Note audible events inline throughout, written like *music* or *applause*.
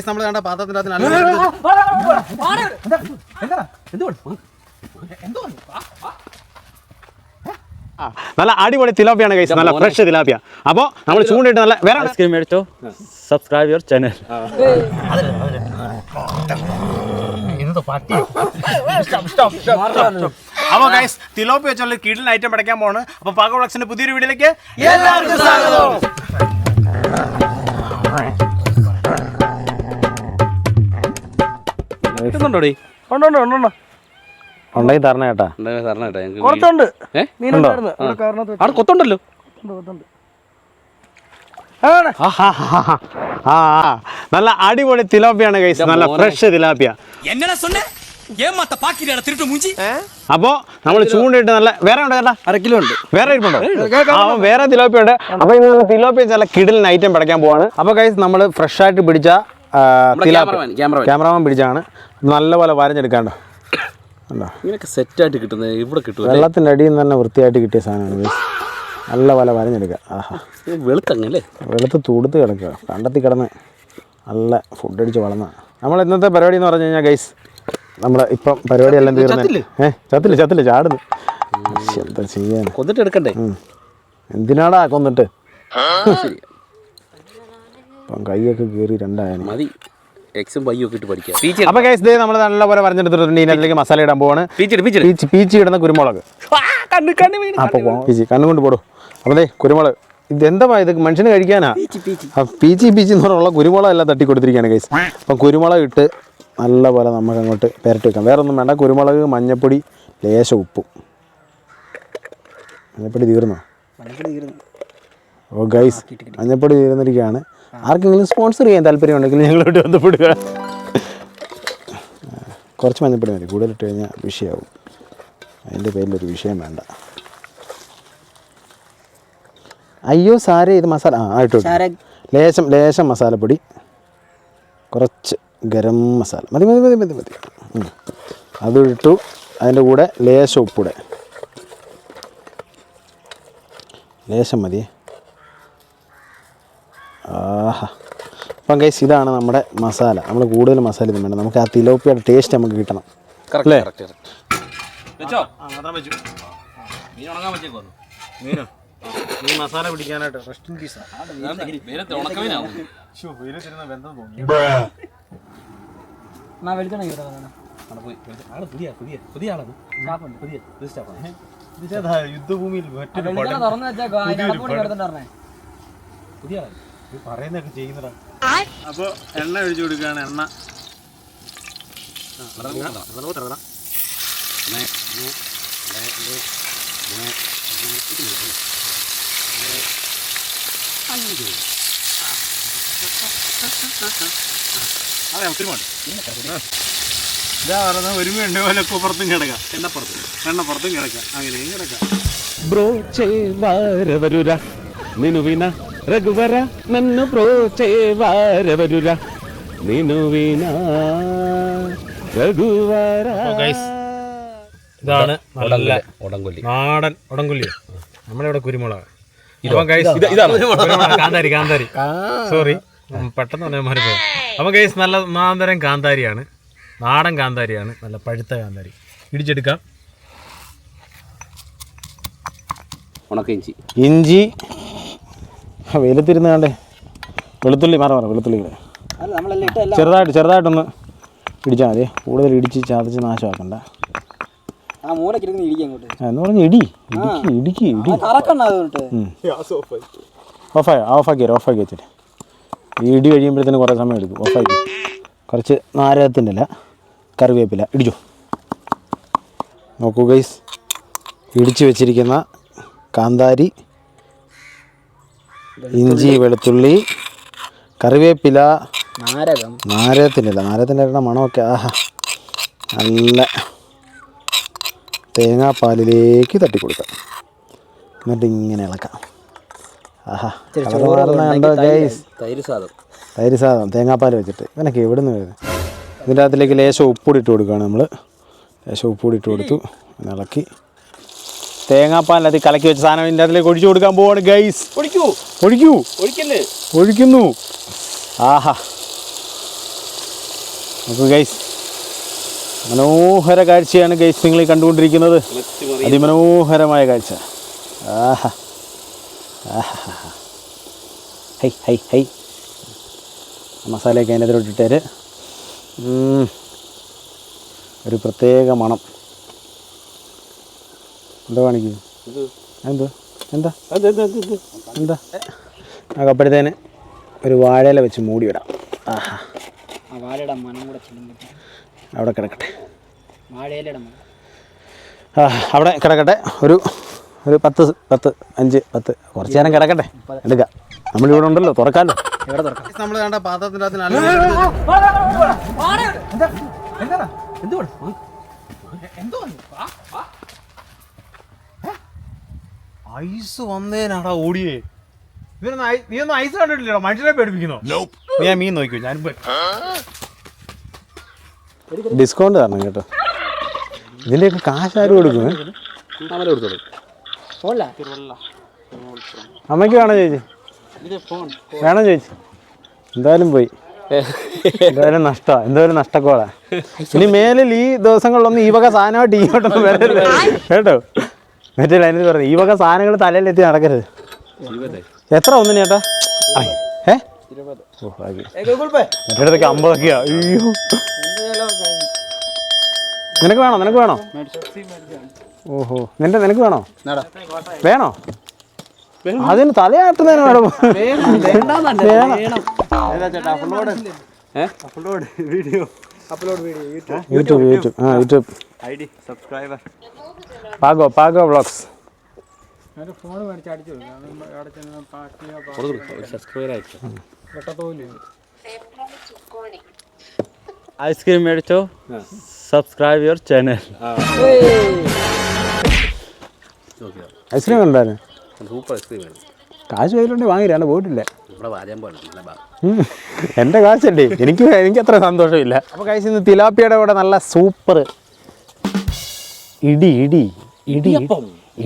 നമ്മൾ കണ്ട പാത്രത്തിന്റെ അകത്ത് നല്ല നല്ല അടിപൊളി തിലാപ്പിയാണ് കഴിച്ചത് നല്ല ഫ്രഷ് തിലാപ്പിയ അപ്പോൾ നമ്മൾ ചൂണ്ടിട്ട് നല്ല വേറെ ഐസ്ക്രീം മേടിച്ചോ സബ്സ്ക്രൈബ് യുവർ ചാനൽ അപ്പോൾ ഗൈസ് തിലോപ്പി വെച്ചുള്ള കീഴിൽ ഐറ്റം പഠിക്കാൻ പോണ് അപ്പോൾ പാക വ്ളക്സിന്റെ പുതിയൊരു വീഡിയോയിലേക്ക് എല്ലാവർക്കും സ്വാഗതം കിട്ടുന്നുണ്ടോടി? ഉണ്ട് ഉണ്ട് ഉണ്ട് ഉണ്ട്? ഉണ്ടെങ്കിൽ തരണ ചേട്ടാ ഉണ്ടെങ്കിൽ തരണ ചേട്ടാ ഞങ്ങൾക്ക് കുറച്ചുണ്ട്. മീനുണ്ടായിരുന്നു അവിടെ കൊത്തുണ്ടല്ലോ. കൊത്തുണ്ട് നല്ല അടിപൊളി തിലാപ്പിയാണ് കൈസ് നല്ല ഫ്രഷ് തിലാപ്പിയ. എന്നാ സൊന്നേ? അപ്പോ നമ്മൾ ചൂണ്ടിട്ട് നല്ല വേറെ ഉണ്ട് ചേട്ടാ? അര കിലോ ഉണ്ട്. വേറെ ഇരിപ്പുണ്ടോ? വേറെ തിലോപ്പിയുണ്ട്. അപ്പൊ ഇന്ന് തിലോപ്പിയ ചില കിടിലിന് ഐറ്റം പിടയ്ക്കാൻ പോവാണ്. അപ്പൊ കൈസ് നമ്മൾ ഫ്രഷ് ആയിട്ട് പിടിച്ച ക്യാമറമാൻ പിടിച്ചാണ്. നല്ലപോലെ വരഞ്ഞെടുക്കാണ്ടോ. ഉണ്ടോ ഇങ്ങനെയൊക്കെ സെറ്റായിട്ട് കിട്ടുന്നത് ഇവിടെ കിട്ടും വെള്ളത്തിന്റെ അടിയിൽ നിന്ന് തന്നെ വൃത്തിയായിട്ട് കിട്ടിയ സാധനമാണ്. നല്ല പോലെ വരഞ്ഞെടുക്കുക. ആഹാ. വെളുത്തങ്ങല്ലേ? വെളുത്ത് തുടുത്ത് കിടക്കുക. കണ്ടെത്തി കിടന്ന് നല്ല ഫുഡ് അടിച്ച് വളർന്ന. നമ്മൾ ഇന്നത്തെ പരിപാടി എന്ന് പറഞ്ഞു കഴിഞ്ഞാൽ ഗൈസ് നമ്മൾ ഇപ്പം പരിപാടി എല്ലാം തീർന്നു. ഏഹ് ചത്തില്ല ചത്തില്ല? ചാടുന്നു. എന്താ ചെയ്യാൻ? കൊന്നിട്ട് എടുക്കണ്ടേ എന്തിനാടാ കൊന്നിട്ട്? ഇപ്പം കൈയൊക്കെ കയറി രണ്ടായാലും മതി. എക്സും വൈ ഒക്കെ ഇട്ട് പഠിക്കാം അപ്പൊ ഗൈസ് ദേ നമ്മൾ നല്ലപോലെ പറഞ്ഞെടുത്തിട്ടുണ്ട് ഇതിനകത്തേക്ക് മസാല ഇടാൻ പോവാണ്. പീച്ച് പീച്ചി ഇടുന്ന കുരുമുളക്. കണ്ണ് കണ്ണ് വീണ് അപ്പൊ പീച്ചി കണ്ണുകൊണ്ട് പോടും. അപ്പോൾ ദേ കുരുമുളക്. ഇത് എന്താ ഇത്? മനുഷ്യന് കഴിക്കാനാ? പീച്ചി പീച്ചി എന്ന് പറഞ്ഞുള്ള കുരുമുളക് എല്ലാം തട്ടി കൊടുത്തിരിക്കുകയാണ് ഗൈസ് അപ്പം കുരുമുളക് ഇട്ട് നല്ലപോലെ നമുക്ക് അങ്ങോട്ട് പെരട്ടി വെക്കാം. വേറെ ഒന്നും വേണ്ട. കുരുമുളക് മഞ്ഞപ്പൊടി ലേശം ഉപ്പും. മഞ്ഞപ്പൊടി തീർന്നോ? ഓ ഗൈസ് മഞ്ഞപ്പൊടി തീർന്നിരിക്കുകയാണ്. ആർക്കെങ്കിലും സ്പോൺസർ ചെയ്യാൻ താല്പര്യം ഉണ്ടെങ്കിൽ ഞങ്ങളോട്ട് ബന്ധപ്പെടുക കുറച്ച് മഞ്ഞപ്പൊടി മതി. കൂടുതലിട്ട് കഴിഞ്ഞാൽ വിഷയമാവും അതിന്റെ പേരിലൊരു വിഷയം വേണ്ട. അയ്യോ സാരേ ഇത് മസാല ആ ഇട്ടു. ലേശം ലേശം മസാലപ്പൊടി. കുറച്ച് ഗരം മസാല. മതി മതി മതി മതി മതി. അതിട്ടു അതിന്റെ കൂടെ ലേശം ഉപ്പൂടെ ലേശം മതിയേ ആഹാ. അപ്പം കൈസ് ഇതാണ് നമ്മുടെ മസാല. നമ്മൾ കൂടുതൽ മസാല ഇതും വേണം. നമുക്ക് ആ തിലോപ്പിയുടെ ടേസ്റ്റ് നമുക്ക് കിട്ടണം. അല്ലേ? നീ മസാല ഇൻ യുദ്ധഭൂമിയിൽ മറ്റൊരു പുതിയ പറയുന്നൊക്കെ ചെയ്യുന്നടാ അപ്പൊ എണ്ണ ഒഴിച്ചു കൊടുക്കാണ് എണ്ണ. അതെ ഒത്തിരി വേണ്ട ഇതാ പറയുന്നത് ഒരുമയുണ്ട് പോലെ പുറത്തും കിടക്കാം. എണ്ണപ്പുറത്തും എണ്ണപ്പുറത്തും കിടക്കാം. അങ്ങനെ കിടക്കാം. ബ്രോ ചെയ് വരവരുര. നിനുവിന ರಘುವರ ನನ್ನ ಬ್ರೋಚೆ ವಾರವರುರ ನಿನುವಿನ ರಘುವರ ഇതാണ് നല്ല ഉടങ്കൊല്ലി നാടൻ ഉടങ്കുല്ലി നമ്മുടെ ഇവിടെ കുരുമുളക് അപ്പം ഗൈസ് കുരുമുളക്, കാന്താരി കാന്താരി സോറി പെട്ടെന്ന് പറഞ്ഞാൽ മാറിപ്പോയി അപ്പം ഗൈസ് നല്ല നാന്തരം കാന്താരിയാണ് നാടൻ കാന്താരിയാണ് നല്ല പഴുത്ത കാന്താരി ഇടിച്ചെടുക്കാം ഉണക്ക ഇഞ്ചി ഇഞ്ചി വെയിലത്തിരുന്ന് കണ്ടേ. വെളുത്തുള്ളി മാറി മാറി വെളുത്തുള്ളി ചെറുതായിട്ട് ചെറുതായിട്ടൊന്ന് ഇടിച്ചാൽ മതി. കൂടുതൽ ഇടിച്ച് ചതച്ച് നാശമാക്കണ്ട. എന്ന് പറഞ്ഞ ഇടി. ഇടിക്ക് ഇടിക്ക് ഇടി. ഓഫായി ഓഫാക്കി ഓഫാക്കി വെച്ചിട്ട്. ഈ ഇടി കഴിയുമ്പോഴത്തേന് കുറേ സമയം എടുക്കും. ഓഫാക്കി കുറച്ച് നാരകത്തിന്റെ ഇല കറിവേപ്പില ഇടിച്ചു. നോക്കൂ ഗൈസ് ഇടിച്ച് വെച്ചിരിക്കുന്ന കാന്താരി ഇഞ്ചി വെളുത്തുള്ളി കറിവേപ്പില നാരകം. നാരകത്തിന്റെ നാരകത്തിന്റെ ഇടണ മണമൊക്കെ ആഹാ നല്ല തേങ്ങാപ്പാലിലേക്ക് തട്ടിക്കൊടുക്കാം. എന്നിട്ട് ഇങ്ങനെ ഇളക്കാം. ആഹാ കളർ മാറുന്ന കണ്ടോ ഗൈസ് തൈര് സാധം. തൈര് സാധനം തേങ്ങാപ്പാൽ വെച്ചിട്ട്. ഇവനൊക്കെ എവിടെ നിന്ന് വരുന്നത് ഇതിന്റെ അകത്തിലേക്ക് ലേശം ഉപ്പൂടി ഇട്ട് കൊടുക്കുകയാണ് നമ്മൾ ലേശം ഉപ്പൂടി ഇട്ട് കൊടുത്തു. ഒന്ന് ഇളക്കി തേങ്ങാപ്പാലിനകത്ത് കലക്കി വെച്ച സാധനം ഇതിന്റെ അതിലേക്ക് ഒഴിച്ചു കൊടുക്കാൻ പോവാണ് ഗൈസ് ഒഴിക്കൂ. ഒഴിക്കൂ. ഒഴിക്കല്ലേ? ഒഴിക്കുന്നു. ആഹാ. നോക്കൂ ഗൈസ് മനോഹര കാഴ്ചയാണ് ഗൈസ് നിങ്ങൾ കണ്ടുകൊണ്ടിരിക്കുന്നത്. അതിമനോഹരമായ കാഴ്ച. ആഹാ. ആഹാ. ഹൈ ഹൈ ഹൈ. മസാലയൊക്കെ അതിന്റെ ഇട്ടേര്. ഒരു പ്രത്യേക മണം. എന്താ കാണിക്കുന്നു എന്ത് എന്താ എന്താ നമുക്ക് അപ്പോഴത്തേന് ഒരു വാഴയില വെച്ച് മൂടിയിടാം ആഹാ ആ വാഴയുടെ മണം കൂടെ ചെല്ലുമ്പോൾ അവിടെ കിടക്കട്ടെ വാഴയിലയുടെ മണം ആ അവിടെ കിടക്കട്ടെ ഒരു ഒരു പത്ത് പത്ത് അഞ്ച് പത്ത് കുറച്ച് നേരം കിടക്കട്ടെ എടുക്കാം നമ്മളിവിടെ ഉണ്ടല്ലോ തുറക്കാമല്ലോ എവിടെ തുറക്കാം നമ്മൾ കണ്ട പാത്രത്തിന്റെ ഐസ് വന്നേനാടാ ഓടിയേ. ഇവരൊന്നും ഐ- നീ ഒന്നും ഐസ് കണ്ടിട്ടില്ലടാ മനുഷ്യനെ പേടിപ്പിക്കുന്നു. നീ ആ മീൻ നോക്കിയോ ഞാൻ ഡിസ്കൗണ്ട് തരണം കേട്ടോ. ഇതിന്റെയൊക്കെ കാശ് ആരും കൊടുക്കും? ഫോണില്ല അമ്മയ്ക്ക് വേണോ ചേച്ചി? വേണം ചേച്ചി? എന്തായാലും പോയി. എന്തായാലും നഷ്ട എന്തായാലും നഷ്ടക്കോളാ. ഇനി മേലിൽ ഈ ദിവസങ്ങളിലൊന്നും ഈ വക സാധനമായിട്ട് ഇങ്ങോട്ടൊന്നും വരല്ലേ കേട്ടോ? മറ്റേ ലൈനിൽ പറഞ്ഞു ഈ വക സാധനങ്ങൾ തലയിലെത്തി നടക്കരുത്. എത്ര ഒന്നിന് ചേട്ടാ? ഏഹ് ഏ? അമ്പതൊക്കെയാ. അയ്യോ. നിനക്ക് വേണോ? നിനക്ക് വേണോ? ഓഹോ. നിന്റെ നിനക്ക് വേണോ? വേണോ? അതിന് തലയാട്ടുന്നതിന് വേണം. യൂട്യൂബ് യൂട്യൂബ് ആ യൂട്യൂബ് പാഗോ പാഗോ വ്ളോഗ്സ് ഫോൺ മേടിച്ച് അടിച്ചു അവിടെ ചെന്ന് പാട്ടിയോ സബ്സ്ക്രൈബർ ആയിട്ട്. ഐസ്ക്രീം മേടിച്ചോ? Subscribe your channel ice cream ഉണ്ടായിരുന്നു സൂപ്പർ ഐസ്ക്രീം കാശ് കയ്യിലുണ്ടെങ്കിൽ വാങ്ങിയില്ല പോയിട്ടില്ല. എന്റെ കാശല്ലേ? എനിക്ക് എനിക്ക് അത്ര സന്തോഷമില്ല. അപ്പോൾ കാശ് ഇന്ന് തിലാപ്പിയുടെ കൂടെ നല്ല സൂപ്പർ ഇടി ഇടി ഇടി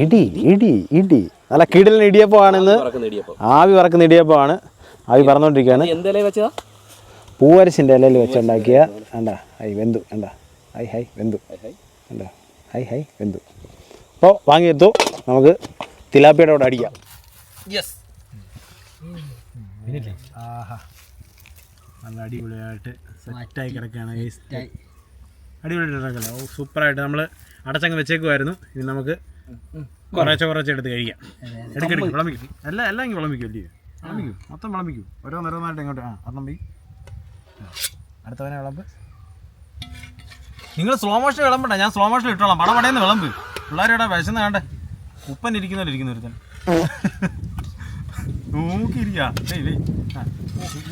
ഇടി ഇടി ഇടി. നല്ല കിടലിന് ഇടിയപ്പമാണ് ഇന്ന്. പറക്കുന്ന ഇടിയപ്പം. ആവി പറക്കുന്ന ഇടിയപ്പമാണ്. ആവി പറഞ്ഞോണ്ടിരിക്കാണ് വെച്ചതാ? പൂവരശിന്റെ ഇലയിൽ വെച്ചുണ്ടാക്കിയ വേണ്ട ഹൈ വെന്തു വേണ്ട ഹൈ ഹൈ വെന്തു. വേണ്ട ഹൈ. ഹൈ വെന്തു. അപ്പോൾ വാങ്ങിയെത്തു. നമുക്ക് തിലാപ്പിയുടെ കൂടെ അടിക്കാം. യെസ് ആഹാ. നല്ല അടിപൊളിയായിട്ട് സെറ്റായി കിടക്കുകയാണ് അടിപൊളിയായിട്ട് കിടക്കല്ല ഓ സൂപ്പറായിട്ട് നമ്മൾ അടച്ചങ്ങ് വെച്ചേക്കുമായിരുന്നു ഇനി നമുക്ക് കുറേശ്ശെ കുറേശ്ശെ എടുത്ത് കഴിക്കാം. എടുക്കെടുക്കും വിളമ്പിക്കും. എല്ലാം എല്ലാം ഇങ്ങനെ വിളമ്പിക്കും അല്ലേ? വിളമ്പിക്കും. മൊത്തം വിളമ്പിക്കും. ഓരോന്നോരോന്നായിട്ട് ഇങ്ങോട്ട്. ആ അത് അടുത്തവനെ വിളമ്പ്. നിങ്ങൾ സ്ലോ മോഷൻ വിളമ്പണ്ട. ഞാൻ സ്ലോ മോഷൻ ഇട്ടോളാം. പടപടയെന്ന് വിളമ്പ്. പിള്ളേരുടെ വിശന്ന് കണ്ടേ. ഉപ്പൻ ഇരിക്കുന്നവർ ഇരിക്കുന്ന ഒരുത്തൻ. നോക്കിയിരിക്കുക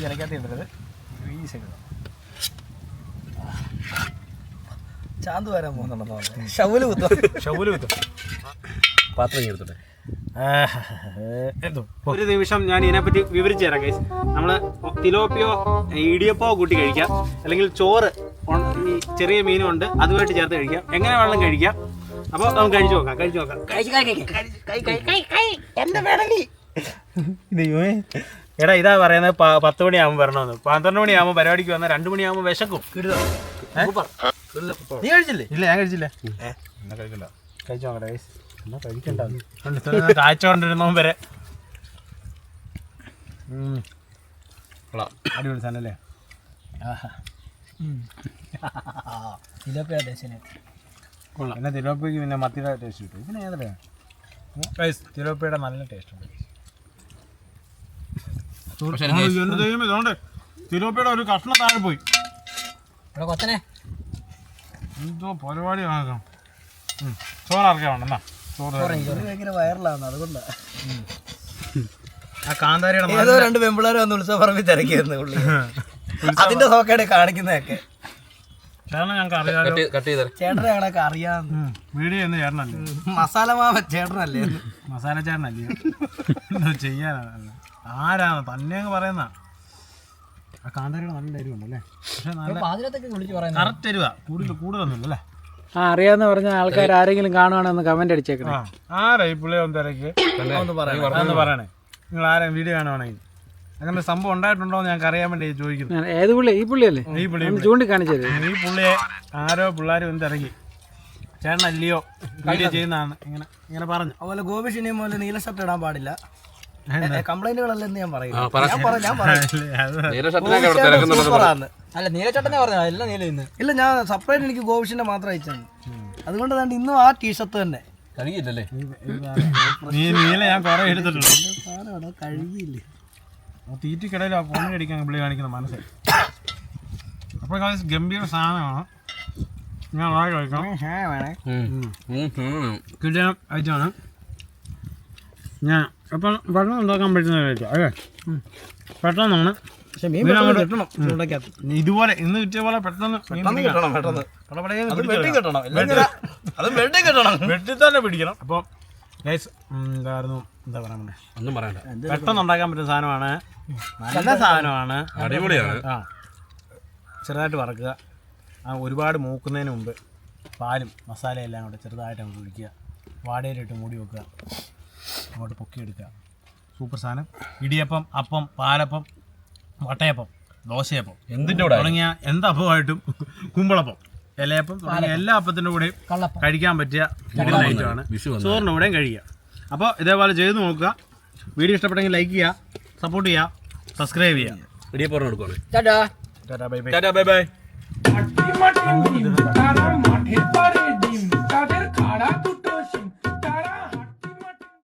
ഇലക്കകത്ത് ഇടരുത്. ഈ ചാന്ത് വരാൻ പോകുന്നുണ്ടോ ഷൗൽ കുത്തോ? ഷൗൽ കുത്തും? പാത്രം എടുത്തോട്ടെ. എന്തോ? ഒരു നിമിഷം ഞാൻ ഇതിനെപ്പറ്റി വിവരിച്ചു തരാം കേസ് നമ്മൾ തിലോപ്പിയോ ഇടിയപ്പോ കൂട്ടി കഴിക്കാം. അല്ലെങ്കിൽ ചോറ് ഈ ചെറിയ മീനും ഉണ്ട് അതുമായിട്ട് ചേർത്ത് കഴിക്കാം. എങ്ങനെ വേണമെങ്കിലും കഴിക്കാം. അപ്പോൾ നമുക്ക് കഴിച്ചു നോക്കാം കഴിച്ചു നോക്കാം. *laughs* ദൈവമേ. എടാ ഇതാ പറയുന്നത് പത്ത് മണിയാകുമ്പോൾ വരണമെന്ന്. പന്ത്രണ്ട് മണിയാകുമ്പോൾ പരിപാടിക്ക് വന്നാൽ രണ്ട് മണിയാകുമ്പോൾ വിശക്കും? നീ കഴിച്ചില്ലേ? ഇല്ല ഞാൻ കഴിച്ചില്ല. എന്നാ കഴിക്കണ്ട. കഴിച്ചു നോക്കട്ടെ എന്നാ കഴിക്കണ്ട. കാഴ്ച വരെ. അടിപൊളി സാധനം അല്ലേ കൊള്ളാം. പിന്നെ തിലോപ്പിക്ക് പിന്നെ മത്തിയുടെ ടേസ്റ്റ് കിട്ടും. പിന്നെ ഏതല്ലേ തിരുവപ്പയുടെ തിലോപ്പിയുടെ നല്ല ടേസ്റ്റ് ഉണ്ട്. ഇതുകൊണ്ട് തിലോപ്പിയുടെ ഒരു കഷ്ണം താഴെ പോയി. കൊത്തനെ എന്തോ പരിപാടി ആകാം ചോറ് ഇറക്കാൻ എന്നാ? ചോറ് ആ കാന്താരിയുടെ ഏതോ രണ്ട് പെമ്പിളാർ വന്ന് തിരക്കിയിരുന്നു പുള്ളി. അതിന്റെ സോക്കേടെ കാണിക്കുന്നതൊക്കെ. അറിയാന്ന്. വീഡിയോ ചേട്ടനല്ലേ? മസാല മാമ ചേട്ടനല്ലേ? മസാല ചേട്ടനല്ലേ? എന്തോ ചെയ്യാനാണ്. ആരാണ്? തന്നെ അങ്ങ് പറയുന്ന. ആ കാന്താരിയുടെ നല്ല എരിവുണ്ടല്ലേ പക്ഷെ നല്ല കറക്റ്റ് എരിവാ. കൂടുതൽ ആ അറിയാന്ന് പറഞ്ഞ ആൾക്കാർ ആരെങ്കിലും കാണുവാണെന്ന് കമന്റ് അടിച്ചേക്കണേ. ആരാ ഈ ഒന്ന് തിരക്ക്? ഒന്ന് പറയണേ നിങ്ങൾ വീഡിയോ കാണുവാണെങ്കിൽ. അങ്ങനെ സംഭവം ഉണ്ടായിട്ടുണ്ടോ എന്ന് ഞങ്ങൾക്ക് അറിയാൻ വേണ്ടി ചോദിക്കുന്നു. ഏത് പുള്ളി? ഈ പുള്ളിയല്ലേ? ഈ പുള്ളി ഒന്ന് ഈ പുള്ളിയെ ആരോ പിള്ളേർ വന്നിറങ്ങി ചേട്ടനല്ലയോ വീഡിയോ ചെയ്യുന്നതാണ്. ഇങ്ങനെ ഇങ്ങനെ പറഞ്ഞു. അതുപോലെ ഗോപിഷിനെയും പോലെ നീല ഷർട്ട് ഇടാൻ പാടില്ല. കംപ്ലൈന്റുകളല്ലെന്ന് ഞാൻ പറയും ഞാൻ പറ- ഞാൻ പറയും *laughs* സൂപ്പറാന്ന്. അല്ല നീലച്ചട്ടനെ പറഞ്ഞ? എല്ലാം നീല ഇന്ന്. ഇല്ല ഞാൻ സെപ്പറേറ്റ് എനിക്ക് ഗോപിഷിന്റെ മാത്രം അയച്ചാണ് അതുകൊണ്ട് തന്നെ ഇന്നും ആ ടീഷർട്ട് തന്നെ. കഴുകിയില്ലല്ലേ? നീ *laughs* നീല ഞാൻ കുറെ എടുത്തിട്ടുണ്ട്. കഴുകിയില്ലേ? ആ തീറ്റിക്കിടയിൽ ആ ഫോണിൽ അടിക്കാൻ പുള്ളി കാണിക്കുന്ന മനസ്സ്. അപ്പോൾ ഗംഭീര സാധനമാണ്. ഞാൻ കഴിക്കാം. കിട്ടിയ ഐറ്റമാണ് ഞാൻ അപ്പം പെട്ടെന്ന് ഉണ്ടാക്കാൻ പറ്റുന്ന കഴിച്ചു അല്ലേ? പെട്ടെന്നാണ് പക്ഷെ മീൻ കിട്ടണം ചൂണ്ടക്കകത്ത് ഇതുപോലെ ഇന്ന് കിട്ടിയ പോലെ പെട്ടെന്ന് പെട്ടെന്ന് കിട്ടണം പെട്ടെന്ന്. അത് വെട്ടി കിട്ടണം. ഇല്ലെങ്കിൽ അത് വെട്ടി കിട്ടണം. വെട്ടി തന്നെ പിടിക്കണം. അപ്പോൾ ഗൈസ് എന്തായിരുന്നു എന്താ പറയാ ഒന്നും പറയണ്ട പെട്ടെന്ന് ഉണ്ടാക്കാൻ പറ്റുന്ന സാധനമാണ്. നല്ല സാധനമാണ്. അടിപൊളിയാണ്. ആ. ചെറുതായിട്ട് വറക്കുക. ആ ഒരുപാട് മൂക്കുന്നതിന് മുമ്പ് പാലും മസാലയും എല്ലാം കൂടെ ചെറുതായിട്ട് നമുക്ക് ഒഴിക്കുക. വാടയിലിട്ട് മൂടി വെക്കുക. അങ്ങോട്ട് പൊക്കിയെടുക്കുക. സൂപ്പർ സാധനം. ഇടിയപ്പം അപ്പം പാലപ്പം വട്ടയപ്പം ദോശയപ്പം എന്തിന്റെ കൂടെ? തുടങ്ങിയ എന്തപ്പമായിട്ടും കുമ്പളപ്പം ഇലയപ്പം തുടങ്ങിയ എല്ലാ അപ്പത്തിന്റെ കൂടെയും കഴിക്കാൻ പറ്റിയ ഐറ്റമാണ്. ചോറിന്റെ കൂടെയും കഴിക്കുക. അപ്പോൾ ഇതേപോലെ ചെയ്ത് നോക്കുക. വീഡിയോ ഇഷ്ടപ്പെട്ടെങ്കിൽ ലൈക്ക് ചെയ്യുക സപ്പോർട്ട് ചെയ്യുക സബ്സ്ക്രൈബ് ചെയ്യുക. ഇടിയപ്പം കൊടുക്കുകയാണ് ബൈ ബൈ ബൈ ബൈ